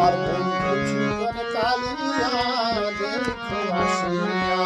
আমার বন্ধু জীবন কালিয়া দেখো আসিয়া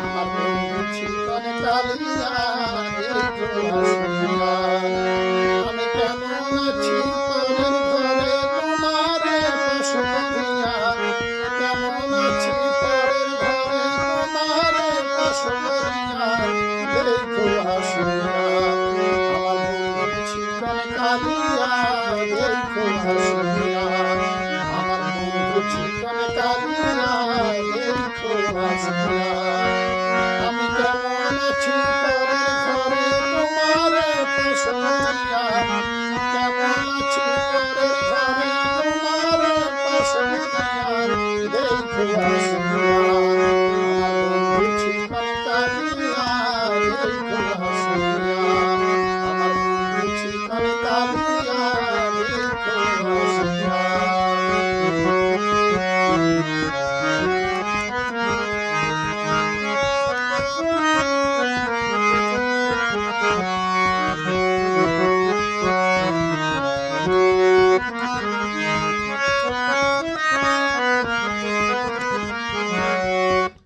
আমার বন্ধু জীবন কালিয়া দেখো আসিয়া আমি কেমন আছি পরের ঘরে তোমারে পশু কেমন আছি পরের ঘরে তোমারে পশু দেখো আসিয়া আমার বন্ধু জীবন কালিয়া দেখো আসিয়া আমি কেমন আছি পরের ঘরে তোমারে পশু কেমন আছি পরের ঘরে তোমারে পশু দেখো আমার বন্ধু জীবন কালিয়া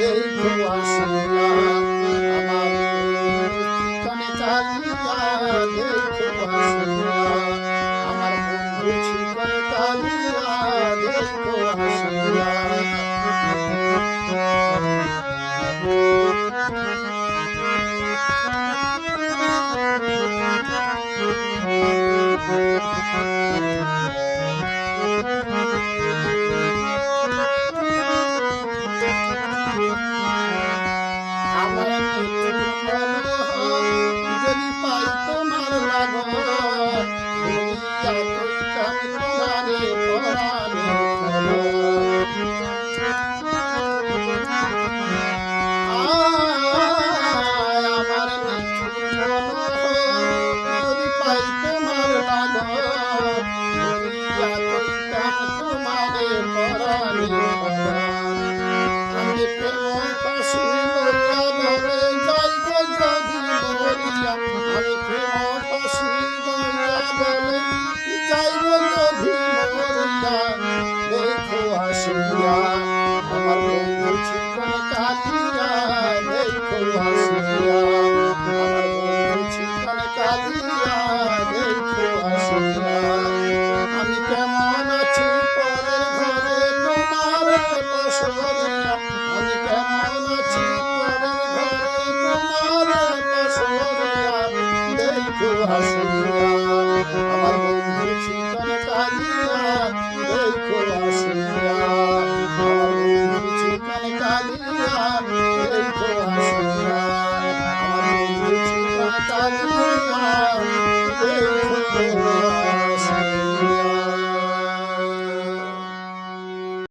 এই কুয়াশা আমার কানে চালিয়া এই কুয়াশা আমার বন্ধু ছিপর তালিয়া এই কুয়াশা কুয়াশা আমার বন্ধু ঠিকানা কাঁদিয়া এই কুয়াশা